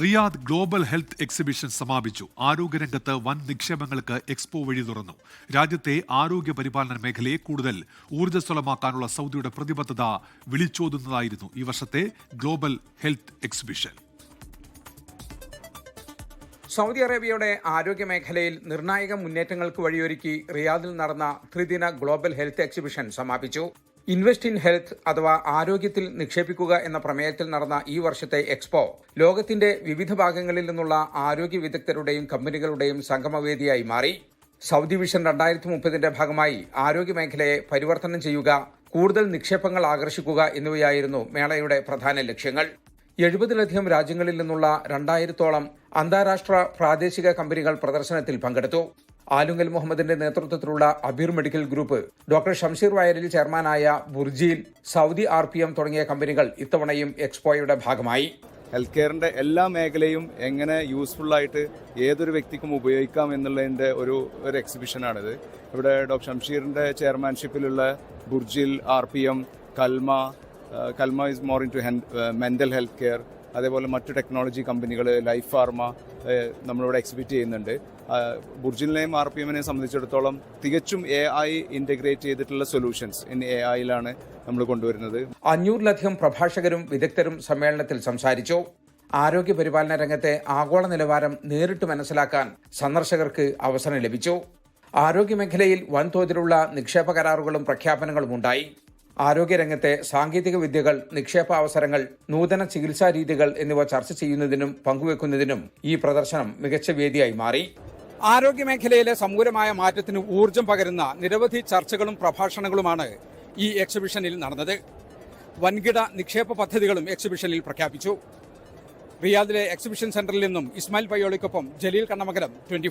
Riyadh global health exhibition സമാപിച്ചു. ആരോഗ്യരംഗത്ത് വൻ നിക്ഷേപങ്ങൾക്ക് എക്സ്പോ വഴി തുറന്നു. രാജ്യത്തെ ആരോഗ്യ പരിപാലന മേഖലയെ കൂടുതൽ ഊർജസ്വലമാക്കാനുള്ള സൗദിയുടെ പ്രതിബദ്ധത വിളിച്ചോതുന്നതായിരുന്നു ഈ വർഷത്തെ ഗ്ലോബൽ ഹെൽത്ത് എക്സിബിഷൻ. സൗദി അറേബ്യയുടെ ആരോഗ്യ മേഖലയിൽ നിർണായക മുന്നേറ്റങ്ങൾക്ക് വഴിയൊരുക്കി റിയാദിൽ നടന്ന ത്രിദിന ഗ്ലോബൽ ഹെൽത്ത് എക്സിബിഷൻ സമാപിച്ചു. ഇൻവെസ്റ്റ് ഇൻ ഹെൽത്ത് അഥവാ ആരോഗ്യത്തിൽ നിക്ഷേപിക്കുക എന്ന പ്രമേയത്തിൽ നടന്ന ഈ വർഷത്തെ എക്സ്പോ ലോകത്തിന്റെ വിവിധ ഭാഗങ്ങളിൽ നിന്നുള്ള ആരോഗ്യ വിദഗ്ധരുടെയും കമ്പനികളുടെയും സംഗമവേദിയായി മാറി. സൗദി വിഷൻ രണ്ടായിരത്തി മുപ്പതിന്റെ ഭാഗമായി ആരോഗ്യ മേഖലയെ പരിവർത്തനം ചെയ്യുക കൂടുതൽ നിക്ഷേപങ്ങൾ ആകർഷിക്കുക എന്നിവയായിരുന്നു മേളയുടെ പ്രധാന ലക്ഷ്യങ്ങൾ. എഴുപതിലധികം രാജ്യങ്ങളിൽ നിന്നുള്ള രണ്ടായിരത്തോളം അന്താരാഷ്ട്ര പ്രാദേശിക കമ്പനികൾ പ്രദർശനത്തിൽ പങ്കെടുത്തു. ആലുങ്കൽ മുഹമ്മദിന്റെ നേതൃത്വത്തിലുള്ള Abeer medical group doctor Shamsheer Vayalil ചെയർമാനായ Burjeel Saudi R P M തുടങ്ങിയ കമ്പനികൾ ഇത്തവണയും എക്സ്പോയുടെ ഭാഗമായി. ഹെൽത്ത് കെയറിന്റെ എല്ലാ മേഖലയും എങ്ങനെ യൂസ്ഫുൾ ആയിട്ട് ഏതൊരു വ്യക്തിക്കും ഉപയോഗിക്കാം എന്നുള്ളതിന്റെ ഒരു ഒരു എക്സിബിഷനാണിത് ഇവിടെ ഡോക്ടർ ഷംഷീറിന്റെ ചെയർമാൻഷിപ്പിലുള്ള Burjeel R P M Calma Calma is more into mental health care അതേപോലെ മറ്റു ടെക്നോളജി കമ്പനികൾ ലൈഫ് ഫാർമ നമ്മളിവിടെ എക്സിബിറ്റ് ചെയ്യുന്നുണ്ട്. ബുർജിലിനെയും ആർ പി എമ്മിനെയും സംബന്ധിച്ചിടത്തോളം തികച്ചും എ ഐ ഇന്റഗ്രേറ്റ് ചെയ്തിട്ടുള്ള സൊല്യൂഷൻസ് ഇൻ എ ഐയിലാണ് നമ്മൾ കൊണ്ടുവരുന്നത്. അഞ്ഞൂറിലധികം പ്രഭാഷകരും വിദഗ്ധരും സമ്മേളനത്തിൽ സംസാരിച്ചു. ആരോഗ്യ പരിപാലന രംഗത്തെ ആഗോള നിലവാരം നേരിട്ട് മനസ്സിലാക്കാൻ സന്ദർശകർക്ക് അവസരം ലഭിച്ചു. ആരോഗ്യമേഖലയിൽ വൻതോതിലുള്ള നിക്ഷേപ കരാറുകളും പ്രഖ്യാപനങ്ങളും ഉണ്ടായി. ആരോഗ്യരംഗത്തെ സാങ്കേതിക വിദ്യകൾ നിക്ഷേപാവസരങ്ങൾ നൂതന ചികിത്സാ രീതികൾ എന്നിവ ചർച്ച ചെയ്യുന്നതിനും പങ്കുവെക്കുന്നതിനും ഈ പ്രദർശനം മികച്ച വേദിയായി മാറി. ആരോഗ്യ മേഖലയിലെ സമൂലമായ മാറ്റത്തിന് ഊർജം പകരുന്ന നിരവധി ചർച്ചകളും പ്രഭാഷണങ്ങളുമാണ് ഈ എക്സിബിഷനിൽ നടന്നത്. വൻകിട നിക്ഷേപ പദ്ധതികളും എക്സിബിഷനിൽ പ്രഖ്യാപിച്ചു. റിയാദിലെ എക്സിബിഷൻ സെന്ററിൽ നിന്നും ഇസ്മായിൽ പയ്യോളിക്കൊപ്പം ജലീൽ കണ്ണമകലം ട്വന്റി